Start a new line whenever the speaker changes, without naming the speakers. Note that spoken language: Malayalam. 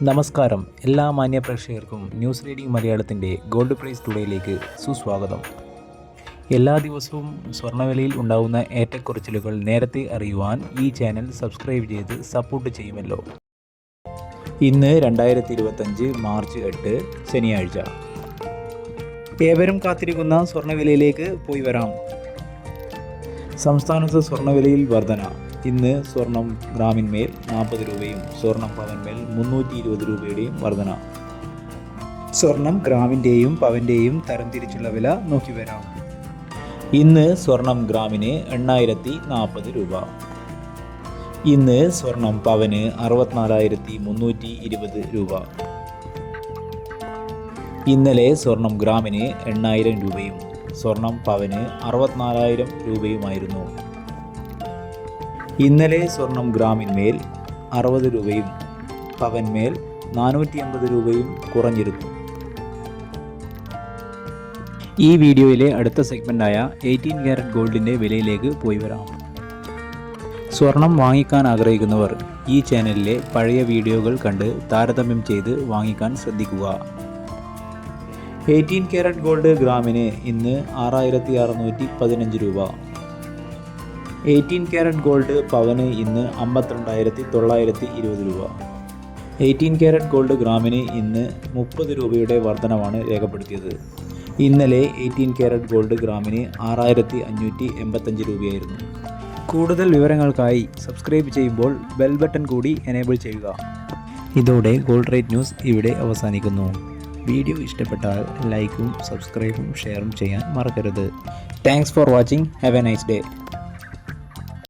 നമസ്കാരം. എല്ലാ മാന്യ പ്രേക്ഷകർക്കും ന്യൂസ് റീഡിംഗ് മലയാളത്തിന്റെ ഗോൾഡ് പ്രൈസ് ടുഡേയിലേക്ക് സുസ്വാഗതം. എല്ലാ ദിവസവും സ്വർണവിലയിൽ ഉണ്ടാകുന്ന ഏറ്റക്കുറച്ചിലുകൾ നേരത്തെ അറിയുവാൻ ഈ ചാനൽ സബ്സ്ക്രൈബ് ചെയ്ത് സപ്പോർട്ട് ചെയ്യുമല്ലോ. ഇന്ന് രണ്ടായിരത്തി ഇരുപത്തഞ്ച് മാർച്ച് എട്ട് ശനിയാഴ്ച. ഏവരും കാത്തിരിക്കുന്ന സ്വർണവിലയിലേക്ക് പോയി വരാം. സംസ്ഥാനത്ത് സ്വർണവിലയിൽ വർധന. ഇന്ന് സ്വർണം ഗ്രാമിന്മേൽ നാൽപ്പത് രൂപയും സ്വർണം പവന്മേൽ മുന്നൂറ്റി ഇരുപത് രൂപയുടെയും വർധന. സ്വർണം ഗ്രാമിന്റെയും പവന്റെയും തരംതിരിച്ചുള്ള വില നോക്കി വരാം. ഇന്ന് സ്വർണം ഗ്രാമിന് എണ്ണായിരത്തി നാൽപ്പത് രൂപ. ഇന്ന് സ്വർണം പവന് അറുപത്തിനാലായിരത്തി മുന്നൂറ്റി ഇരുപത് രൂപ. ഇന്നലെ സ്വർണം ഗ്രാമിന് എണ്ണായിരം രൂപയും സ്വർണം പവന് അറുപത്തിനാലായിരം രൂപയുമായിരുന്നു. ഇന്നലെ സ്വർണം ഗ്രാമിന്മേൽ അറുപത് രൂപയും പവൻമേൽ നാനൂറ്റി അമ്പത് രൂപയും കുറഞ്ഞിരുന്നു. ഈ വീഡിയോയിലെ അടുത്ത സെഗ്മെന്റായ എയ്റ്റീൻ ക്യാരറ്റ് ഗോൾഡിന്റെ വിലയിലേക്ക് പോയി വരാം. സ്വർണം വാങ്ങിക്കാൻ ആഗ്രഹിക്കുന്നവർ ഈ ചാനലിലെ പഴയ വീഡിയോകൾ കണ്ട് താരതമ്യം ചെയ്ത് വാങ്ങിക്കാൻ ശ്രദ്ധിക്കുക. എയ്റ്റീൻ ക്യാരറ്റ് ഗോൾഡ് ഗ്രാമിന് ഇന്ന് ആറായിരത്തി അറുന്നൂറ്റി പതിനഞ്ച് രൂപ. എയ്റ്റീൻ ക്യാരറ്റ് ഗോൾഡ് പവന് ഇന്ന് അമ്പത്തിരണ്ടായിരത്തി തൊള്ളായിരത്തി ഇരുപത് രൂപ. എയ്റ്റീൻ ക്യാരറ്റ് ഗോൾഡ് ഗ്രാമിന് ഇന്ന് മുപ്പത് രൂപയുടെ വർധനമാണ് രേഖപ്പെടുത്തിയത്. ഇന്നലെ എയ്റ്റീൻ ക്യാരറ്റ് ഗോൾഡ് ഗ്രാമിന് ആറായിരത്തി അഞ്ഞൂറ്റി എൺപത്തഞ്ച് രൂപയായിരുന്നു. കൂടുതൽ വിവരങ്ങൾക്കായി സബ്സ്ക്രൈബ് ചെയ്യുമ്പോൾ ബെൽ ബട്ടൺ കൂടി എനേബിൾ ചെയ്യുക. ഇതോടെ ഗോൾഡ് റേറ്റ് ന്യൂസ് ഇവിടെ അവസാനിക്കുന്നു. വീഡിയോ ഇഷ്ടപ്പെട്ടാൽ ലൈക്കും സബ്സ്ക്രൈബും ഷെയറും ചെയ്യാൻ മറക്കരുത്. Thanks for watching. Have a nice day.